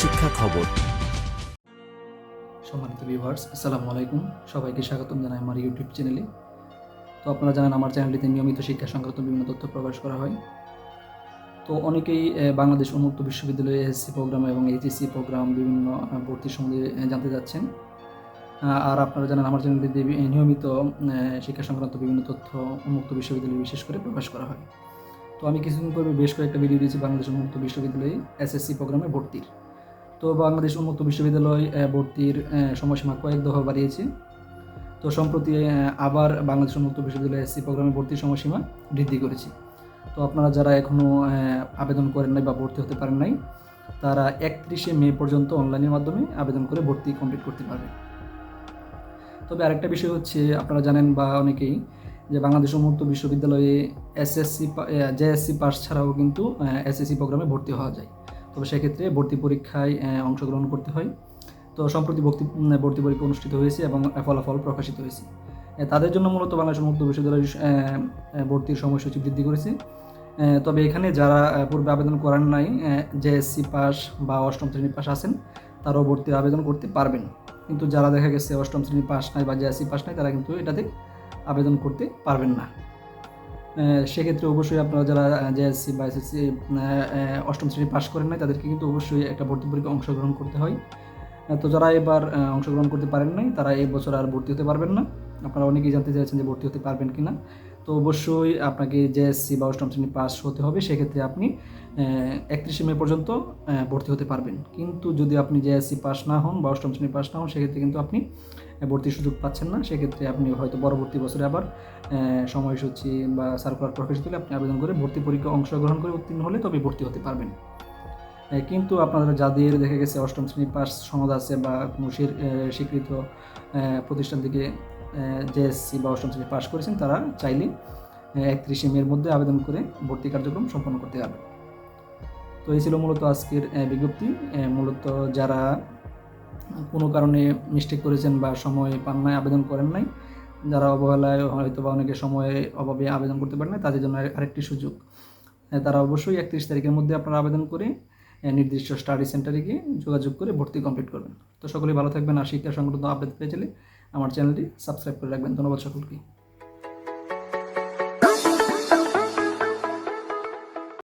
শিক্ষা খবর। সম্মানিত ভিউয়ার্স আসসালামু আলাইকুম। সবাইকে স্বাগতম জানাই আমার ইউটিউব চ্যানেলে তো আপনারা জানেন, আমার চ্যানেলটিতে নিয়মিত শিক্ষা সংক্রান্ত বিভিন্ন তথ্য প্রকাশ করা হয়। তো অনেকেই বাংলাদেশ উন্মুক্ত বিশ্ববিদ্যালয়ে এসএসসি প্রোগ্রাম এবং এইচএসসি প্রোগ্রাম বিভিন্ন ভর্তির সম্বন্ধে জানতে যাচ্ছেন। আর আপনারা জানেন, আমার চ্যানেলটিতে নিয়মিত শিক্ষা সংক্রান্ত বিভিন্ন তথ্য উন্মুক্ত বিশ্ববিদ্যালয়ে বিশেষ করে প্রকাশ করা হয়। তো আমি কিছুদিন পূর্বে বেশ কয়েকটা ভিডিও দিয়েছি বাংলাদেশ উন্মুক্ত বিশ্ববিদ্যালয়ে এসএসসি প্রোগ্রামে ভর্তির। তো বাংলাদেশ উন্মুক্ত বিশ্ববিদ্যালয় ভর্তির সময়সীমা কয়েক দফা বাড়িয়েছে। তো সম্প্রতি আবার বাংলাদেশ উন্মুক্ত বিশ্ববিদ্যালয় এসসি প্রোগ্রামে ভর্তির সময়সীমা বৃদ্ধি করেছে। তো আপনারা যারা এখনও আবেদন করেন নাই বা ভর্তি হতে পারেন নাই, তারা একত্রিশে মে পর্যন্ত অনলাইনের মাধ্যমে আবেদন করে ভর্তি কমপ্লিট করতে পারবে তবে আরেকটা বিষয় হচ্ছে, আপনারা জানেন বা অনেকেই, যে বাংলাদেশ উন্মুক্ত বিশ্ববিদ্যালয়ে এসএসসি জেএসসি পাস ছাড়াও কিন্তু এসএসসি প্রোগ্রামে ভর্তি হওয়া যায়। তবে সেক্ষেত্রে ভর্তি পরীক্ষায় অংশগ্রহণ করতে হয়। তো সম্প্রতি ভর্তি ভর্তি পরীক্ষা অনুষ্ঠিত হয়েছে এবং ফলাফল প্রকাশিত হয়েছে। তাদের জন্য মূলত বাংলাদেশ মুক্ত বিশ্ববিদ্যালয় ভর্তির সময়সূচি বৃদ্ধি করেছে। তবে এখানে যারা পূর্বে আবেদন করার নাই জেএসসি পাস বা অষ্টম শ্রেণি পাস আছেন, তারাও ভর্তির আবেদন করতে পারবেন। কিন্তু যারা দেখা গেছে অষ্টম শ্রেণি পাস নাই বা জেএসসি পাস নাই, তারা কিন্তু এটাতে আবেদন করতে পারবেন না। সেক্ষেত্রে অবশ্যই আপনারা যারা জেএসসি বা এসএসসি অষ্টম শ্রেণি পাশ করেন নাই, তাদেরকে কিন্তু অবশ্যই একটা ভর্তি পরীক্ষা অংশগ্রহণ করতে হয়। তো যারা এবার অংশগ্রহণ করতে পারেন নাই, তারা এই বছর আর ভর্তি হতে পারবেন না। আপনারা অনেকেই জানতে চাইছেন যে ভর্তি হতে পারবেন কি না তো অবশ্যই আপনাকে জেএসসি বা অষ্টম শ্রেণি পাস হতে হবে। সেক্ষেত্রে আপনি একত্রিশে মে পর্যন্ত ভর্তি হতে পারবেন। কিন্তু যদি আপনি জেএসসি পাস না হন বা অষ্টম শ্রেণি পাস না হন, সেক্ষেত্রে কিন্তু আপনি ভর্তির সুযোগ পাচ্ছেন না। সেক্ষেত্রে আপনি হয়তো পরবর্তী বছরে আবার সময়সূচি বা সার্কুলার প্রকাশিত হলে আপনি আবেদন করে ভর্তি পরীক্ষা অংশগ্রহণ করে উত্তীর্ণ হলে তবে ভর্তি হতে পারবেন। কিন্তু আপনারা যাদের দেখা গেছে অষ্টম শ্রেণি পাস সনদ আছে বা কোনো স্বীকৃত প্রতিষ্ঠান থেকে জেএসসি বা অষ্টম শ্রেণি পাস করেছেন, তারা চাইলে একত্রিশে মের মধ্যে আবেদন করে ভর্তি কার্যক্রম সম্পন্ন করতে পারবে তো এই ছিল মূলত আজকের বিজ্ঞপ্তি। মূলত যারা কোনো কারণে মিস্টেক করেছেন বা সময় পান নাই, আবেদন করেন নাই, যারা অবহেলায় হয়তো বা অনেকে সময়ে অভাবে আবেদন করতে পারেন না তাদের জন্য আরেকটি সুযোগ। তারা অবশ্যই একত্রিশ তারিখের মধ্যে আপনারা আবেদন করে নির্দিষ্ট স্টাডি সেন্টারে গিয়ে যোগাযোগ করে ভর্তি কমপ্লিট করবেন। তো সকলেই ভালো থাকবেন, আর শিক্ষা সংক্রান্ত আপডেট পেয়ে আমার চ্যানেলটি সাবস্ক্রাইব করে রাখবেন। ধন্যবাদ সকলকে।